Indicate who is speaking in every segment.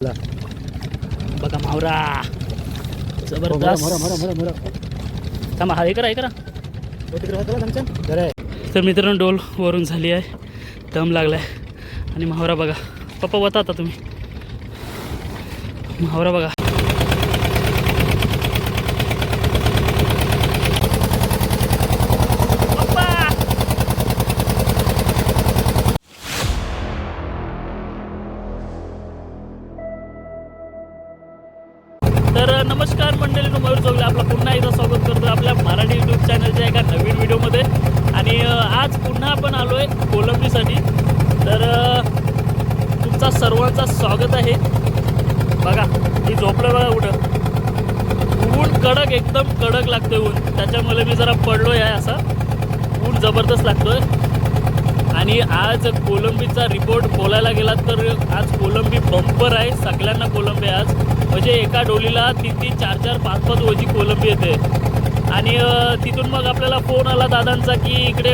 Speaker 1: बघा मावरा जबरदस्त थांबा हा हे करा हे करा तर मित्रांनो डोल वरून झाली आहे दम लागलाय आणि मावरा बघा पप्पा वता आता तुम्ही मावरा बघा नमस्कार मंडळी मयूर चौगले आपलं पुन्हा एकदा स्वागत करतो आपल्या मराठी यूट्यूब चॅनलच्या एका नवीन व्हिडिओमध्ये आणि आज पुन्हा आपण आलो आहे कोलंबीसाठी. तर तुमचा सर्वांचा स्वागत आहे. बघा मी झोपलं बघा कुठं. ऊन कडक एकदम कडक लागतो ऊन. त्याच्यामुळे मी जरा पडलो आहे असा. ऊन जबरदस्त लागतोय. आणि आज कोलंबीचा रिपोर्ट बोलायला गेला तर आज कोलंबी बंपर आहे. सगळ्यांना कोलंबी आहे आज. म्हणजे एका डोलीला तीन तीन चार चार पाच पाच ओजी कोलंबी येते. आणि तिथून मग आपल्याला फोन आला दादांचा की इकडे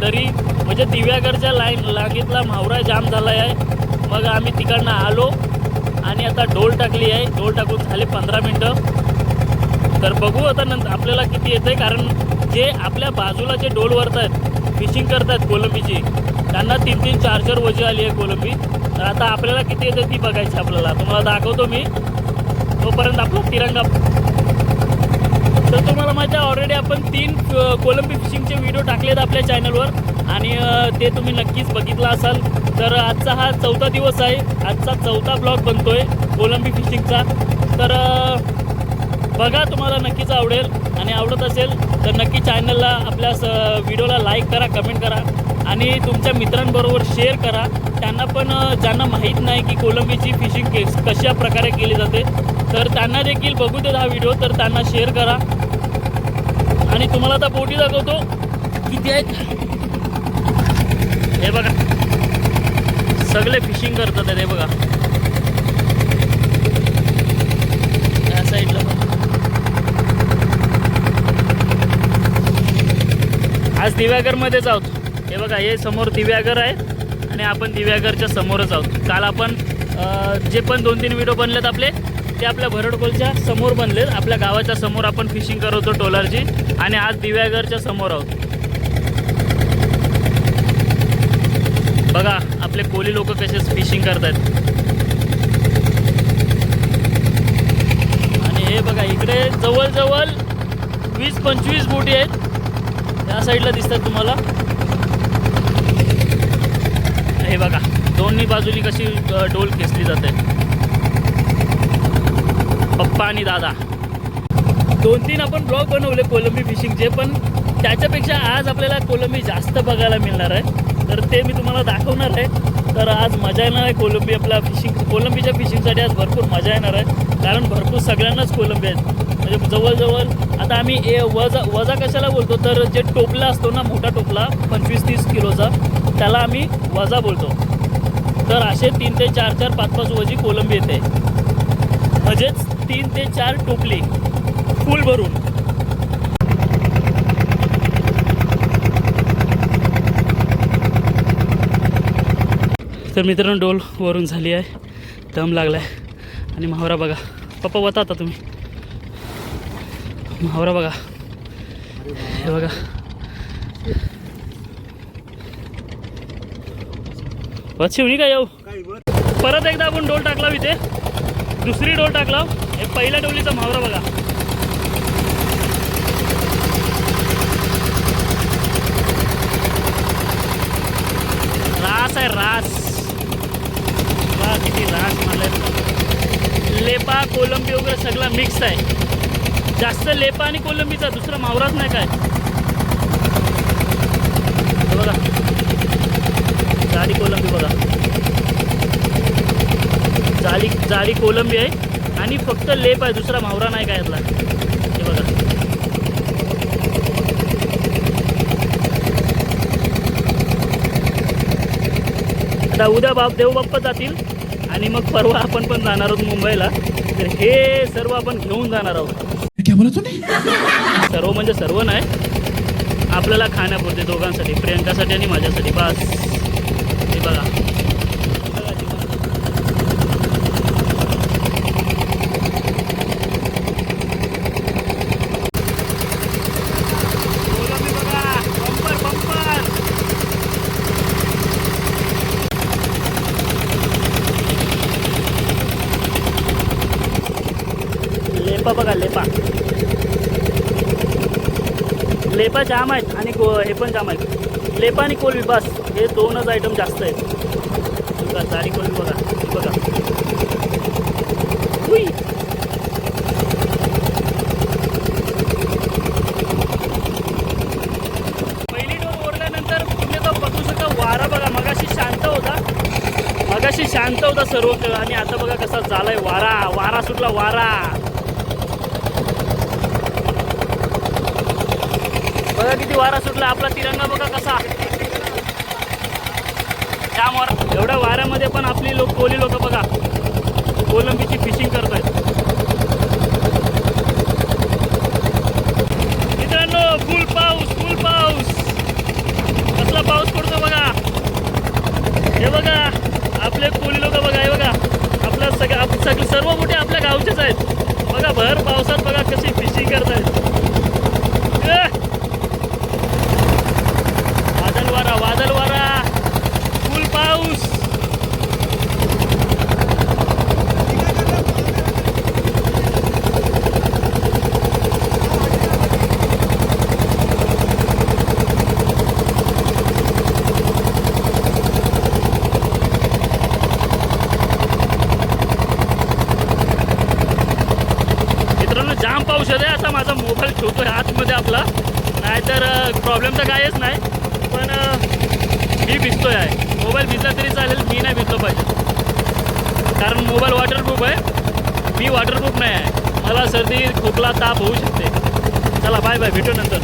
Speaker 1: दरी म्हणजे दिव्यागडच्या लाईन लागीतला म्हावरा जाम झाला आहे मग आम्ही तिकडनं आलो आणि आता डोल टाकली आहे. ढोल टाकून झाले पंधरा मिनटं. तर बघू आता नंतर आपल्याला किती येतं आहे कारण जे आपल्या बाजूला जे डोल वरत आहेत फिशिंग करतात कोलंबीची त्यांना तीन तीन चार चार वजी आली आहे कोलंबी. तर आता आपल्याला किती येते ती बघायची आपल्याला. तुम्हाला दाखवतो मी. तोपर्यंत आपला तिरंगा तर तुम्हाला माहिती आहे ऑलरेडी आपण तीन कोलंबी फिशिंगचे व्हिडिओ टाकलेत आपल्या चॅनलवर आणि ते तुम्ही नक्कीच बघितला असाल. तर आजचा हा चौथा दिवस आहे. आजचा चौथा ब्लॉग बनतोय कोलंबी फिशिंगचा तर बघा तुम्हाला नक्कीच आवडेल. आणि आवडत असेल तर नक्की चॅनलला आपल्या स व्हिडिओला लाईक करा कमेंट करा. आणि तुमच्या मित्रांबरोबर शेअर करा. त्यांना पण ज्यांना माहीत नाही की कोलंबीची फिशिंग केस कशा प्रकारे केली जाते तर त्यांना देखील बघू देत हा व्हिडिओ तर त्यांना शेअर करा. आणि तुम्हाला आता बोटी दाखवतो. किती आहेत? हे बघा. सगळे फिशिंग करतात हे बघा. या साईडला आज दिव्यागरमध्येच आहोत. हे बघा हे समोर दिव्यागर आहे आणि आपण दिव्यागरच्या समोरच आहोत. काल आपण जे पण दोन तीन व्हिडिओ बनलेत आपले ते आपल्या भरडकोलच्या समोर बनलेत. आपल्या गावाच्या समोर आपण फिशिंग करत होतो टोलरची आणि आज दिव्यागरच्या समोर आहोत. बघा आपले कोली लोक कसे फिशिंग करतात आणि हे बघा इकडे जवळजवळ वीस पंचवीस बोटी आहेत. या साईडला दिसतात तुम्हाला. हे बघा दोन्ही बाजूनी कशी डोल खेचली जाते. पप्पा आणि दादा. दोन तीन आपण ब्लॉग बनवले कोलंबी फिशिंगचे पण त्याच्यापेक्षा आज आपल्याला कोलंबी जास्त बघायला मिळणार आहे. तर ते मी तुम्हाला दाखवणार आहे. तर आज मजा येणार आहे कोलंबी आपल्या फिशिंग कोलंबीच्या फिशिंगसाठी आज भरपूर मजा येणार आहे. कारण भरपूर सगळ्यांनाच कोलंबी आहेत. म्हणजे जवळजवळ आता आम्ही ए वजा वजा कशाला बोलतो तर जे टोपला असतो ना मोठा टोपला पंचवीस तीस किलोचा त्याला आम्ही वजा बोलतो. तर असे तीन ते चार चार पाच पाच वजी कोलंबी येते. म्हणजेच तीन ते चार टोपली फुल भरून. तर मित्रांनो डोल वरून झाली आहे. दम लागला आहे आणि मावरा बघा. पप्पा वता आता तुम्ही. मावरा बघा. हे बघा. शिवणी काय येऊ परत एकदा आपण डोल टाकला इथे. दुसरी डोल टाकला हे पहिल्या डोलीचा मावरा बघा. रास आहे रास. बघा किती रास मला लेपा कोलंबी वगैरे सगळं मिक्स आहे. जास्त लेपा आणि कोलंबीचा दुसरा मावराच नाही काय. बघा. जाडी कोलंबी बघा. जाळी जाळी कोलंबी आहे. आणि फक्त लेप आहे दुसरा मावरा नाही काय यातला. हे बघा. आता उद्या बाप देव बाप्पा जातील. आणि मग परवा आपण पण जाणार आहोत मुंबईला. तर हे सर्व आपण घेऊन जाणार आहोत.
Speaker 2: क्या बोला तूने?
Speaker 1: सर्व म्हणजे सर्व नाही. आपल्याला खाण्यापुरते दोघांसाठी प्रियंकासाठी आणि माझ्यासाठी. बस. हे बघा लेपा बघा लेपा लेपा जाम आहेत आणि को हे पण जाम आहेत. लेप आणि कोलबी बस. हे दोनच आयटम जास्त आहेत. बघा तारी कोलबी बघा. बघा. हुई. पहिली डोर ओढल्यानंतर तुम्ही आता बघू शकता वारा बघा. मगाशी शांत होता. मगाशी शांत होता सर्व आणि आता बघा कसा झालाय वारा. वारा सुटला वारा. बघा किती वारा सुटला. आपला तिरंगा बघा कसा. त्यामुळे एवढ्या वाऱ्यामध्ये पण आपली लोक कोली लोक बघा. कोलंबीची फिशिंग करतायत. मित्रांनो फुल पाऊस फुल पाऊस. कसला पाऊस पडतो बघा. हे बघा आपले कोली लोक बघा हे बघा. आपल्या सगळ्या आप- सगळे सर्व मोठे आपल्या गावचेच आहेत बघा भर पावसात बघा कशी फिशिंग करतायत ए! वादळ वारा वादळ वारा फुल पाऊस मित्रांनो जाम पाऊस आहे असा ठेवतो आहे आतमध्ये आपला. नाहीतर प्रॉब्लेम तर काहीच नाही. पण मी भिजतोय आहे. मोबाईल भिजला तरी चालेल मी नाही भिजलो पाहिजे. कारण मोबाईल वॉटरप्रूफ आहे. मी वॉटरप्रूफ नाही आहे. मला सर्दी खोकला ताप होऊ शकते. चला बाय बाय भेटू नंतर.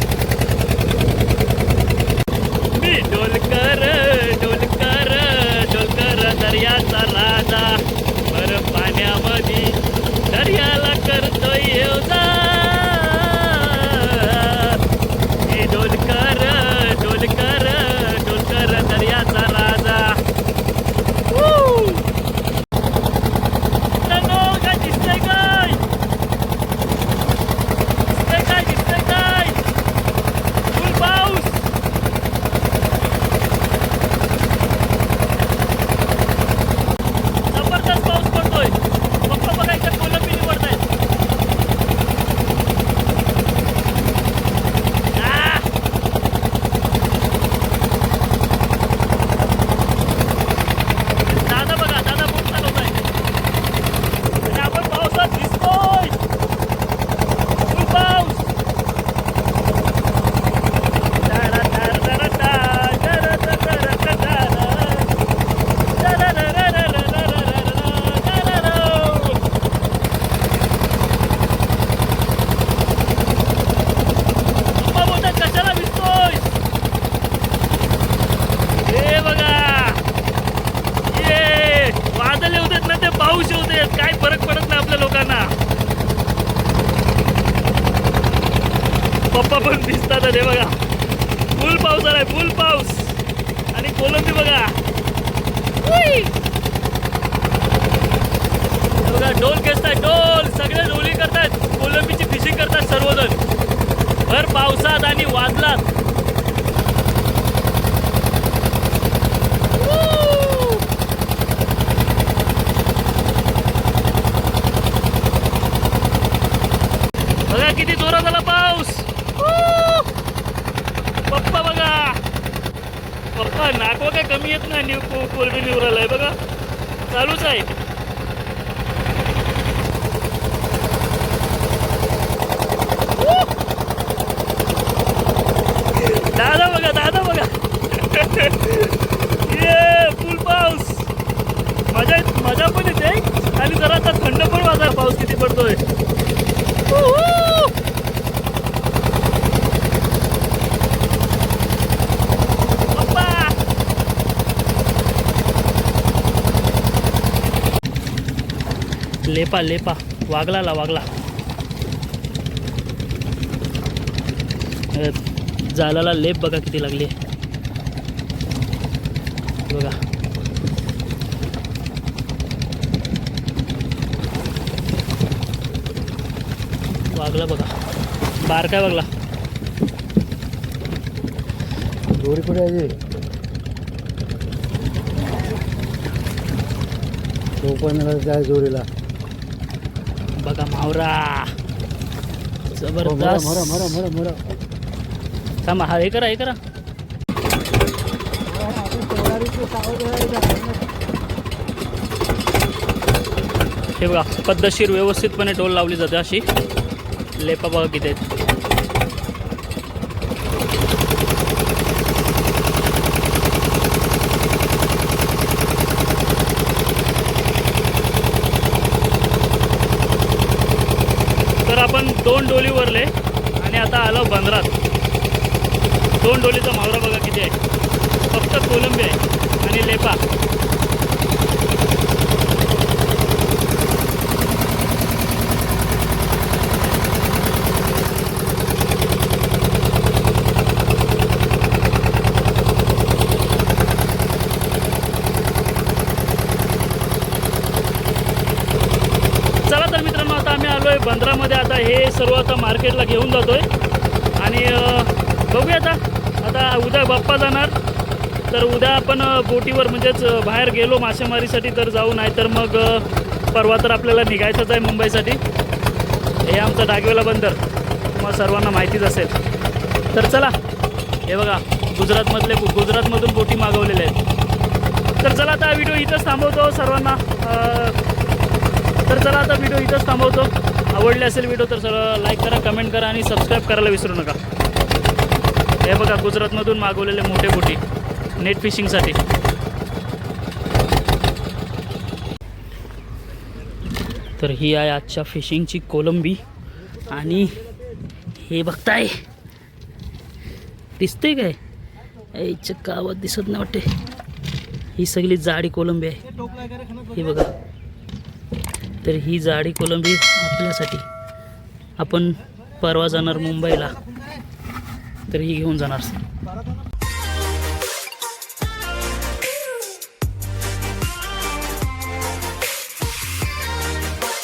Speaker 1: मी डोलकर डोलकर डोलकर दर्याचा रा बर पाण्यामध्ये दर्याला करतोय येवजा मी डोलकर डोलकर डोलकर दर्याचा राजा Woo! मित्रांनो, काय दिसतंय काय दिसतंय काय दिसतंय काय फुल पाऊस जबरदस्त पाऊस पडतोय पप्पा बघायच्या कोलंबी निवडतायत आ! दादा बघा दादा खूप चालवत आहे आणि आपण पावसात भिजतोय फुल पाऊस टारा टारा टारा टारा टारा टारा टारा. पप्पा बोलतात कशाला भिजतोय हे बघा ये वादळ येऊ देत ना ते पाऊस येऊ देत काय फरक पडत नाही आपल्या लोकांना पप्पा पण भिजतात बघा. फुल पाऊस आलाय फुल पाऊस. आणि कोलंबी बघा. बघा डोल खेचतात डोल सगळे डोली करतात कोलंबीची फिशिंग करतात सर्वजण. भर पावसात आणि वादलात Woo! बघा किती जोरात आला पाऊस Woo! पप्पा बघा पप्पा नाको काय कमी येत नाही न्यू को- कोलबी निवरायला बघा. चालूच आहे. दादा बघा दादा बघा. ये फुल पाऊस. मजा येत- मजा पण येते. आणि जरा आता थंड पण वाजा पाऊस किती पडतोय Woo! पप्पा लेपा लेपा. वागलाला वागला. जालाला लेप बघा किती लागली. बघा. वागला बघा. बार काय वागला?
Speaker 2: दोरी कुठे आहे तो? जाय जोरीला.
Speaker 1: बघा मावरा. जबरदस्त.
Speaker 2: मरा मरा मरा
Speaker 1: थांबा हा हे करा हे करा. हे बघा पद्धतशीर व्यवस्थितपणे टोल लावली जाते अशी. लेपा बघा किती आहेत तर आपण दोन डोली वरले आणि आता आलो बंदरात. दोन डोलीचा मावरा बघा किती आहे. फक्त कोलंबी आहे आणि लेपा चला तर मित्रांनो आता आम्ही आलोय बंदरामध्ये आता हे सर्व आता मार्केटला घेऊन जातो आहे आणि बघूया आता. आता उद्या बाप्पा जाणार. तर उद्या आपण बोटीवर म्हणजेच बाहेर गेलो मासेमारीसाठी तर जाऊ नाही तर मग परवा तर आपल्याला निघायचंच आहे मुंबईसाठी. हे आमचं डागवेला बंदर. तुम्हाला सर्वांना माहितीच असेल. तर चला हे बघा गुजरातमधले गुजरातमधून बोटी मागवलेल्या आहेत. तर चला आता व्हिडिओ इथंच थांबवतो सर्वांना. तर चला आता व्हिडिओ इथंच थांबवतो. आवडले असेल व्हिडिओ तर सर लाईक करा कमेंट करा आणि सबस्क्राईब करायला विसरू नका. हे बघा गुजरातमधून मागवलेले मोठे बोटी नेट फिशिंगसाठी तर ही आहे आजच्या फिशिंगची कोलंबी आणि हे बघताय. दिसते काय? याच्या गावात दिसत नाही वाटते. ही सगळी जाडी कोलंबी आहे. ही बघा. तर ही जाडी कोलंबी आपल्यासाठी. आपण परवा जाणार मुंबईला. तर ही घेऊन जाणार.